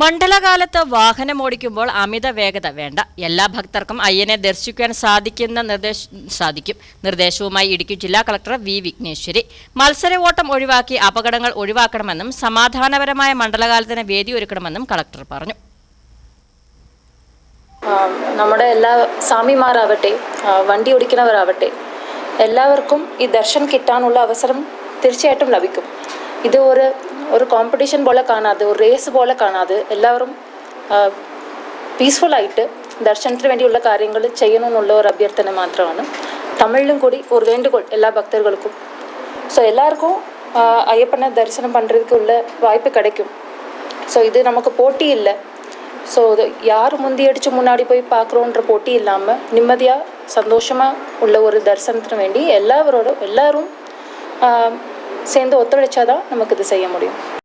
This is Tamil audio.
മണ്ഡലകാലത്ത് വാഹനമോടിക്കുമ്പോൾ അമിത വേഗത വേണ്ട. എല്ലാ ഭക്തർക്കും അയ്യനെ ദർശിക്കാൻ സാധിക്കുന്ന നിർദ്ദേശ സാധിക്കും. നിർദ്ദേശവുമായി ഇടുക്കി ജില്ലാ കളക്ടർ വി വിഘ്നേശ്വരി. മത്സര ഓട്ടം ഒഴിവാക്കി അപകടങ്ങൾ ഒഴിവാക്കണമെന്നും സമാധാനപരമായ മണ്ഡലകാലത്തിന് വേദി ഒരുക്കണമെന്നും കളക്ടർ പറഞ്ഞു. നമ്മുടെ എല്ലാ സ്വാമിമാരാവട്ടെ വണ്ടി ഓടിക്കുന്നവരാവട്ടെ എല്ലാവർക്കും ഈ ദർശനം കിട്ടാനുള്ള അവസരം തീർച്ചയായിട്ടും ലഭിക്കും. இது ஒரு ஒரு காம்படிஷன் போல் காணாது ஒரு ரேஸ் போல் காணாது. എല്ലാവരും பீஸ்ஃபுல்லாகிட்டு ദർശനത്തിന് വേണ്ടിയുള്ള കാര്യങ്ങൾ ചെയ്യണമെന്നുള്ള ஒரு அபியர்த்தனை മാത്രമാണ്. தமிழிலும் கூடி ஒரு வேண்டுகோள் எல்லா ഭക്തർക്കും. ஸோ எல்லாருக்கும் ஐயப்பனை தரிசனம் பண்ணுறதுக்கு உள்ள வாய்ப்பு கிடைக்கும் ஸோ இது நமக்கு போட்டி இல்லை ஸோ இது யார் முந்தி அடித்து முன்னாடி போய் பார்க்குறோன்ற போட்டி இல்லாமல் நிம்மதியாக சந்தோஷமாக உள்ள ஒரு தரிசனത്തിന് வேண்டி எல்லாரோட எல்லாரும் சேர்ந்து ஒத்துழைச்சாதான் நமக்கு இது செய்ய முடியும்.